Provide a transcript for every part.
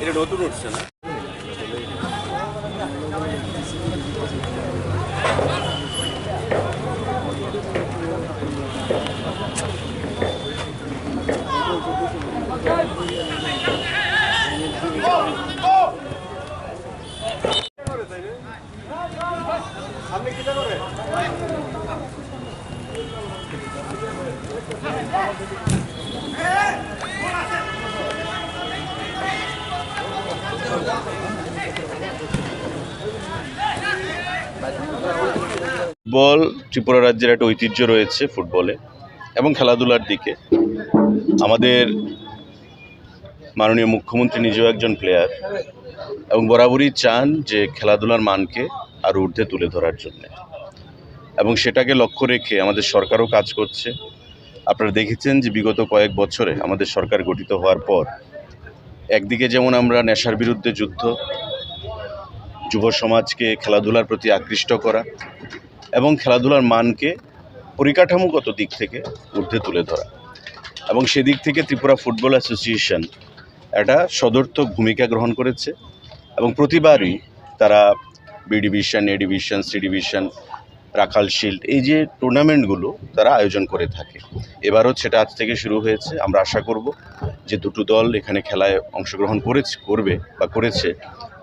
এটা নতুন উঠছে না? ফুটবল ত্রিপুরা রাজ্যের একটা ঐতিহ্য রয়েছে ফুটবলে এবং খেলাধুলার দিকে। আমাদের মাননীয় মুখ্যমন্ত্রী নিজেও একজন প্লেয়ার এবং বরাবরই চান যে খেলাধুলার মানকে আরও ঊর্ধ্বে তুলে ধরার জন্য। এবং সেটাকে লক্ষ্য রেখে আমাদের সরকারও কাজ করছে। আপনারা দেখেছেন যে বিগত কয়েক বছরে আমাদের সরকার গঠিত হওয়ার পর একদিকে যেমন আমরা নেশার বিরুদ্ধে যুদ্ধ, যুব সমাজকে খেলাধুলার প্রতি আকৃষ্ট করা এবং খেলাধুলার মানকে পরিকাঠামোগত দিক থেকে ঊর্ধ্বে তুলে ধরা এবং সেদিক থেকে ত্রিপুরা ফুটবল অ্যাসোসিয়েশন একটা সদর্থক ভূমিকা গ্রহণ করেছে এবং প্রতিবারই তারা B division, A division, C division Rakhal shield, এই যে টুর্নামেন্টগুলো তারা আয়োজন করে থাকে। এবারও সেটা আজ থেকে শুরু হয়েছে, আমরা আশা করব যে দুটো দল এখানে খেলায় অংশগ্রহণ করেছে, করবে বা করেছে,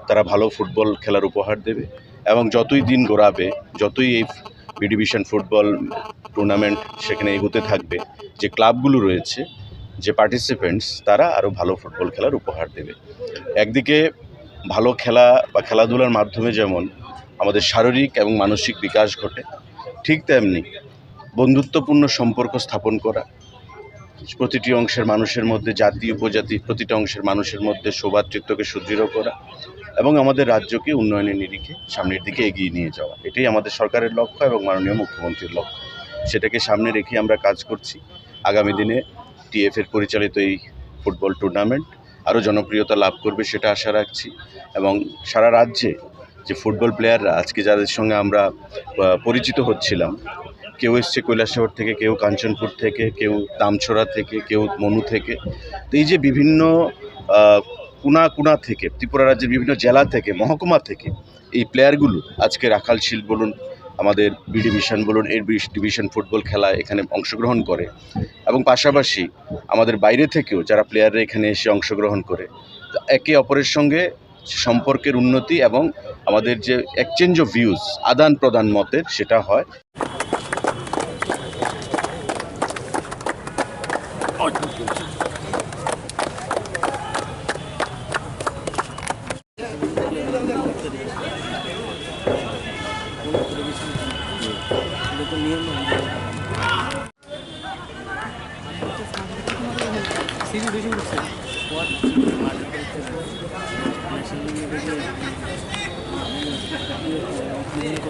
তারা ভালো ফুটবল খেলার উপহার দেবে এবং যতই দিন গড়াবে, যতই এই বি ডিভিশন ফুটবল টুর্নামেন্ট সেখানে এগোতে থাকবে, যে ক্লাবগুলো রয়েছে, যে পার্টিসিপেন্টস তারা আরও ভালো ফুটবল খেলার উপহার দেবে। একদিকে ভালো খেলা বা খেলাধুলার মাধ্যমে যেমন আমাদের শারীরিক এবং মানসিক বিকাশ ঘটে, ঠিক তেমনি বন্ধুত্বপূর্ণ সম্পর্ক স্থাপন করা, প্রতিটি অংশের মানুষের মধ্যে জাতি, উপজাতি, প্রতিটা অংশের মানুষের মধ্যে সৌভাতৃত্বকে সুদৃঢ় করা এবং আমাদের রাজ্যকে উন্নয়নের নিরিখে সামনের দিকে এগিয়ে নিয়ে যাওয়া। এটাই আমাদের সরকারের লক্ষ্য এবং মাননীয় মুখ্যমন্ত্রীর লক্ষ্য। সেটাকে সামনে রেখে আমরা কাজ করছি। আগামী দিনে টিএফের পরিচালিত এই ফুটবল টুর্নামেন্ট আরও জনপ্রিয়তা লাভ করবে সেটা আশা রাখছি এবং সারা রাজ্যে যে ফুটবল প্লেয়াররা আজকে যাদের সঙ্গে আমরা পরিচিত হচ্ছিলাম, কেউ এসছে কৈলাসহর থেকে, কেউ কাঞ্চনপুর থেকে, কেউ দামছড়া থেকে, কেউ মনু থেকে, তো এই যে বিভিন্ন কুনা কুনা থেকে, ত্রিপুরা রাজ্যের বিভিন্ন জেলা থেকে, মহকুমা থেকে, এই প্লেয়ারগুলো আজকে রাখাল শিল্ড বলুন, আমাদের বি ডিভিশন বলুন, এর বি ডিভিশন ফুটবল খেলা এখানে অংশগ্রহণ করে, এবং পাশাপাশি আমাদের বাইরে থেকেও যারা প্লেয়াররা এখানে এসে অংশগ্রহণ করে একে অপরের সঙ্গে সম্পর্কের উন্নতি এবং আমাদের যে এক্সচেঞ্জ অফ ভিউজ আদান প্রদান মতের, সেটা হয়। বেশি উঠছে フェステ!